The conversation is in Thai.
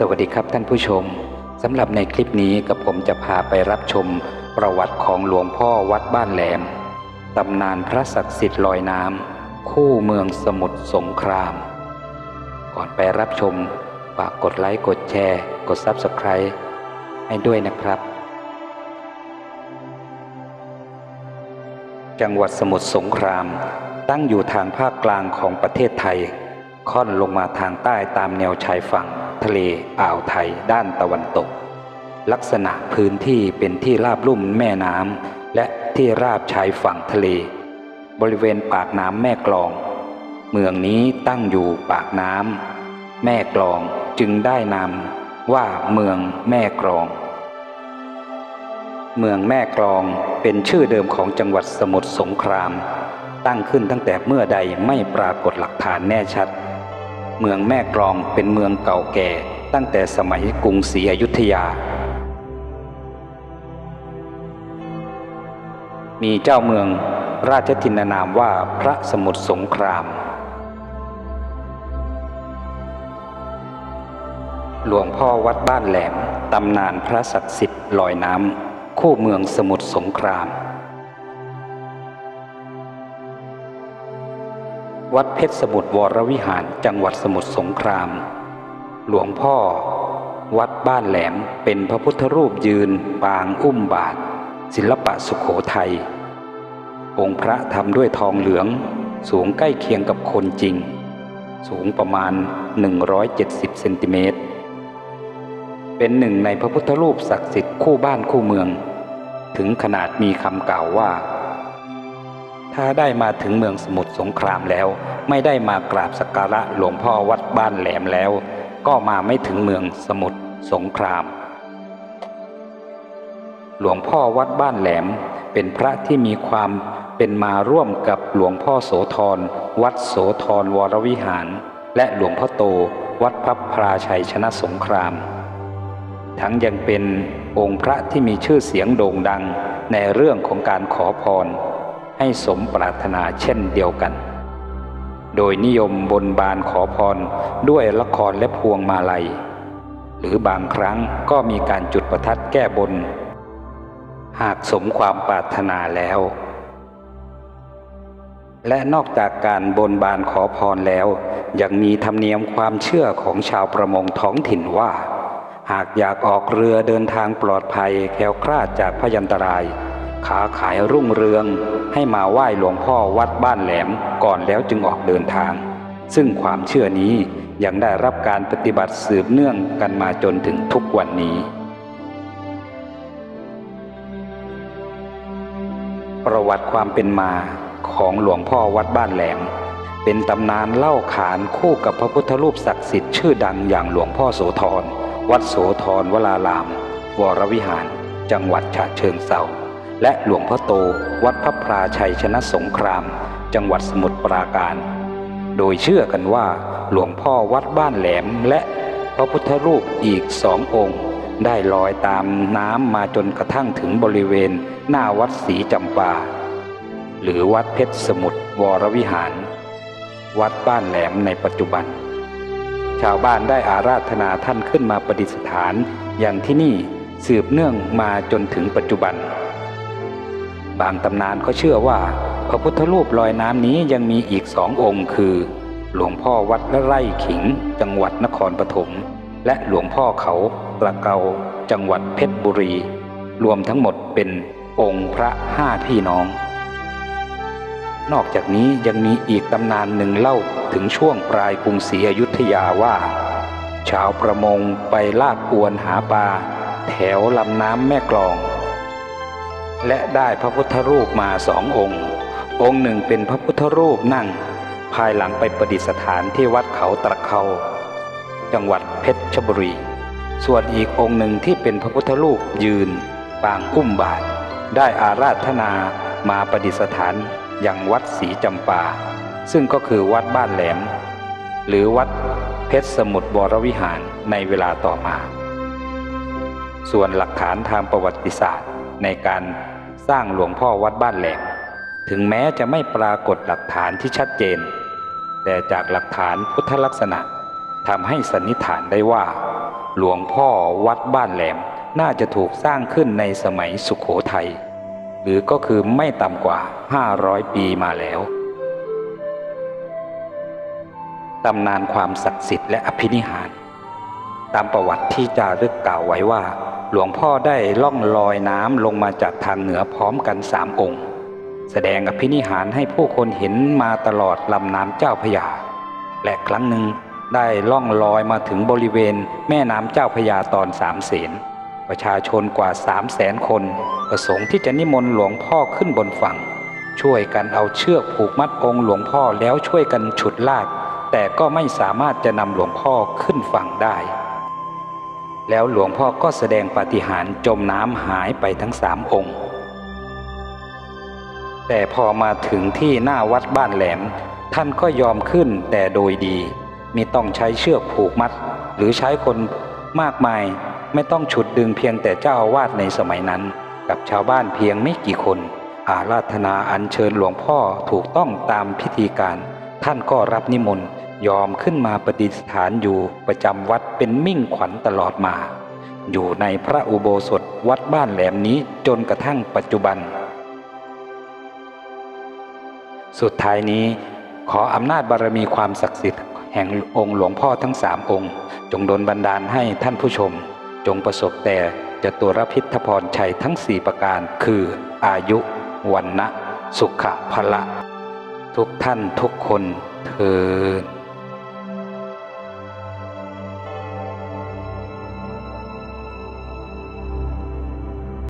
สวัสดีครับท่านผู้ชมสำหรับในคลิปนี้กับผมจะพาไปรับชมประวัติของหลวงพ่อวัดบ้านแหลมตำนานพระศักดิ์สิทธิ์ลอยน้ำคู่เมืองสมุทรสงคราม ก่อนไปรับชมฝากกดไลค์กดแชร์ กด Subscribe ให้ด้วยนะครับ จังหวัดสมุทรสงคราม ตั้งอยู่ทางภาคกลางของประเทศไทย ค่อนลงมาทางใต้ตามแนวชายฝั่ง ทะเลอ่าวไทยด้านตะวันตก ลักษณะพื้นที่เป็นที่ราบลุ่มแม่น้ำและที่ราบชายฝั่งทะเล บริเวณปากน้ำแม่กลอง เมืองนี้ตั้งอยู่ปากน้ำแม่กลองจึงได้นามว่าเมืองแม่กลอง เมืองแม่กลองเป็นชื่อเดิมของจังหวัดสมุทรสงคราม ตั้งขึ้นตั้งแต่เมื่อใดไม่ปรากฏหลักฐานแน่ชัด เมืองแม่กลองเป็นเมืองเก่าแก่ตั้งแต่สมัยกรุงศรีอยุธยา มีเจ้าเมืองราชทินานามว่าพระสมุทรสงคราม หลวงพ่อวัดบ้านแหลมตำนานพระศักดิ์สิทธิ์ลอยน้ำคู่เมืองสมุทรสงคราม วัดเพชรสมุทรวรวิหารจังหวัดสมุทรสงคราม หลวงพ่อ วัดบ้านแหลมเป็นพระพุทธรูปยืน ปางอุ้มบาท ศิลปะสุขโขทัย องค์พระทำด้วยทองเหลือง สูงใกล้เคียงกับคนจริง สูงประมาณ 170 เซนติเมตร เป็นหนึ่งในพระพุทธรูปศักดิ์สิทธิ์คู่บ้านคู่เมือง ถึงขนาดมีคำกล่าวว่า ถ้าได้มาถึงเมืองสมุทรสงครามแล้ว ไม่ได้มากราบสักการะหลวงพ่อวัดบ้านแหลมแล้ว ก็มาไม่ถึงเมืองสมุทรสงคราม หลวงพ่อวัดบ้านแหลมเป็นพระที่มีความเป็นมาร่วมกับหลวงพ่อโสธรวัดโสธรวรวิหาร และหลวงพ่อโตวัดพระพราชัยชนะสงคราม ทั้งยังเป็นองค์พระที่มีชื่อเสียงโด่งดังในเรื่องของการขอพร ให้สมปรารถนาเช่นเดียวกัน โดยนิยมบนบานขอพรด้วยละครและพวงมาลัย หรือบางครั้งก็มีการจุดประทัดแก้บน หากสมความปรารถนาแล้ว และนอกจากการบนบานขอพรแล้ว ยังมีธรรมเนียมความเชื่อของชาวประมงท้องถิ่นว่า หากอยากออกเรือเดินทางปลอดภัยแคล้วคลาดจากพยันตราย ขาขายรุ่งเรือง ให้มาไหว้หลวงพ่อวัดบ้านแหลมก่อนแล้วจึงออกเดินทาง ซึ่งความเชื่อนี้ยังได้รับการปฏิบัติสืบเนื่องกันมาจนถึงทุกวันนี้ ประวัติความเป็นมาของหลวงพ่อวัดบ้านแหลม เป็นตำนานเล่าขานคู่กับพระพุทธรูปศักดิ์สิทธิ์ชื่อดังอย่างหลวงพ่อโสธรวัดโสธรวลาราม วรวิหาร จังหวัดฉะเชิงเซา และหลวงพ่อโตวัดพระพราชัยชนะสงคราม จังหวัดสมุทรปราการ โดยเชื่อกันว่าหลวงพ่อวัดบ้านแหลมและพระพุทธรูปอีกสององค์ ได้ลอยตามน้ำมาจนกระทั่งถึงบริเวณหน้าวัดศรีจำปา หรือวัดเพชรสมุทรวรวิหาร วัดบ้านแหลมในปัจจุบัน ชาวบ้านได้อาราธนาท่านขึ้นมาประดิษฐานอย่างที่นี่สืบเนื่องมาจนถึงปัจจุบัน บางตำนานก็เชื่อว่า พระพุทธรูปลอยน้ำนี้ยังมีอีกสององค์คือ หลวงพ่อวัดละไร่ขิง จังหวัดนครปฐมและหลวงพ่อเขาตะเกาจังหวัดเพชรบุรี รวมทั้งหมดเป็นองค์พระห้าพี่น้อง นอกจากนี้ยังมีอีกตำนานหนึ่งเล่าถึงช่วงปลายกรุงศรีอยุธยาว่า ชาวประมงไปลากอวนหาปลาแถวลำน้ำแม่กลอง และได้พระพุทธรูปมาสององค์ องค์หนึ่งเป็นพระพุทธรูปนั่ง ภายหลังไปประดิษฐานที่วัดเขาตะเขาจังหวัดเพชรบุรี ส่วนอีกองค์หนึ่งที่เป็นพระพุทธรูปยืน ปางอุ้มบาท ได้อาราธนามาประดิษฐานอย่างวัดศรีจำปา ซึ่งก็คือวัดบ้านแหลม หรือวัดเพชรสมุทรวรวิหารในเวลาต่อมา ส่วนหลักฐานทางประวัติศาสตร์ ในการสร้างหลวงพ่อวัดบ้านแหลมถึงแม้จะไม่ปรากฏหลักฐานที่ชัดเจน แต่จากหลักฐานพุทธลักษณะทำให้สันนิษฐานได้ว่า หลวงพ่อวัดบ้านแหลมน่าจะถูกสร้างขึ้นในสมัยสุขโขทัยหรือก็คือไม่ต่ำกว่า 500 ปีมาแล้วตำนานความศักดิ์สิทธิ์และอภินิหาร ตามประวัติที่จารึกกล่าวไว้ว่า หลวงพ่อได้ล่องลอยน้ำลงมาจากทางเหนือพร้อมกันสามองค์ แสดงอภินิหารให้ผู้คนเห็นมาตลอดลำน้ำเจ้าพยา และครั้งหนึ่งได้ล่องลอยมาถึงบริเวณแม่น้ำเจ้าพยาตอนสามเสนประชาชนกว่าสามแสนคน ประสงค์ที่จะนิมนต์หลวงพ่อขึ้นบนฝั่ง ช่วยกันเอาเชือกผูกมัดองค์หลวงพ่อแล้วช่วยกันฉุดลาก แต่ก็ไม่สามารถจะนำหลวงพ่อขึ้นฝั่งได้ แล้วหลวงพ่อก็แสดงปาฏิหาริย์จมน้ำหายไปทั้งสามองค์ แต่พอมาถึงที่หน้าวัดบ้านแหลม ท่านก็ยอมขึ้นแต่โดยดีมิต้องใช้เชือกผูกมัด หรือใช้คนมากมายไม่ต้องฉุดดึงเพียงแต่เจ้าอาวาสในสมัยนั้น กับชาวบ้านเพียงไม่กี่คน อาราธนาอัญเชิญหลวงพ่อถูกต้องตามพิธีการ ท่านก็รับนิมนต์ ยอมขึ้นมาประดิษฐานอยู่ประจำวัดเป็นมิ่งขวัญตลอดมา อยู่ในพระอุโบสถวัดบ้านแหลมนี้จนกระทั่งปัจจุบัน สุดท้ายนี้ขออำนาจบารมีความศักดิ์สิทธิ์แห่งองค์หลวงพ่อทั้งสามองค์ จงดลบันดาลให้ท่านผู้ชม จงประสบแต่จตุรพิทพรชัยทั้งสี่ประการ คืออายุวันนะสุขะพละ ทุกท่านทุกคนเทิน